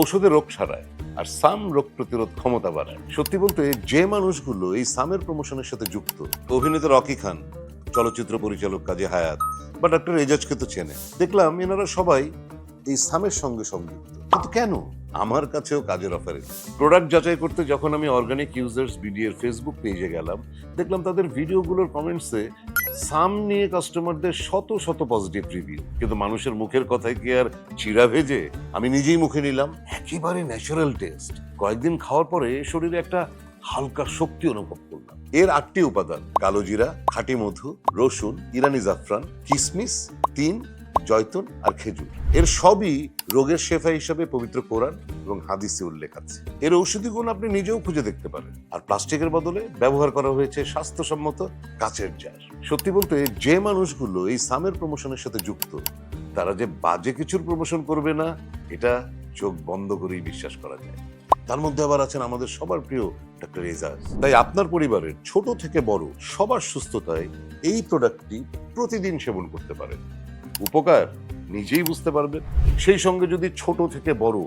ঔষধে রোগ সারায় আর সাম রোগ প্রতিরোধ ক্ষমতা বাড়ায়। সত্যি বলতে, যে মানুষগুলো এই সামের প্রমোশনের সাথে যুক্ত, অভিনেতা রকি খান, চলচ্চিত্র পরিচালক কাজী হায়াত বা ডক্টর এজাজকে তো চেনে, দেখলাম এনারা সবাই এই সামের সঙ্গে সংযুক্ত। কিন্তু কেন? আমার কাছেও কাজের অফার প্রোডাক্ট যাচাই করতে যখন আমি অর্গানিক ইউজার্স বিডিএর ফেসবুক পেজে গেলাম, দেখলাম তাদের ভিডিওগুলোর কমেন্টসে সাম নিয়ে কাস্টমারদের শত শত পজিটিভ রিভিউ কিন্তু মানুষের মুখের কথায় কি আর চিরা ভেজে আমি নিজেই মুখে নিলাম? একেবারে ন্যাচারাল টেস্ট কয়েকদিন খাওয়ার পরে শরীরে একটা হালকা শক্তি অনুভব করলাম। এর আটটি উপাদান, কালো জিরা, খাঁটি মধু, রসুন, ইরানি জাফরান, কিসমিস, তিন, জয়তুন আর খেজুর। এর সবই রোগের শেফা হিসাবে পবিত্র কোরআন এবং হাদিসে উল্লেখ আছে। এর ঔষধি গুণ আপনি নিজেও খুঁজে দেখতে পারেন। আর প্লাস্টিকের বদলে ব্যবহার করা হয়েছে স্বাস্থ্যসম্মত কাচের জার। সত্যি বলতে যে মানুষগুলো এই সামের প্রমোশনের সাথে যুক্ত, তারা যে বাজে কিছুর প্রমোশন করবে না, এটা চোখ বন্ধ করেই বিশ্বাস করা যায়। তার মধ্যে আবার আছেন আমাদের সবার প্রিয় ডক্টর এজাজ তাই আপনার পরিবারের ছোট থেকে বড় সবার সুস্থতায় এই প্রোডাক্টটি প্রতিদিন সেবন করতে পারেন। উপকার নিজেই বুঝতে পারবেন। সেই সঙ্গে যদি ছোট থেকে বড়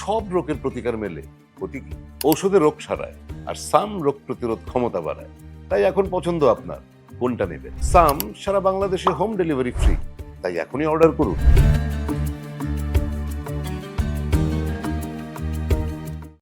সব রোগের প্রতিকার মেলে, ক্ষতি কি? ঔষধে রোগ সারায় আর সাম রোগ প্রতিরোধ ক্ষমতা বাড়ায়। তাই এখন পছন্দ আপনার, কোনটা নেবেন? সাম সারা বাংলাদেশে হোম ডেলিভারি ফ্রি তাই এখনই অর্ডার করুন।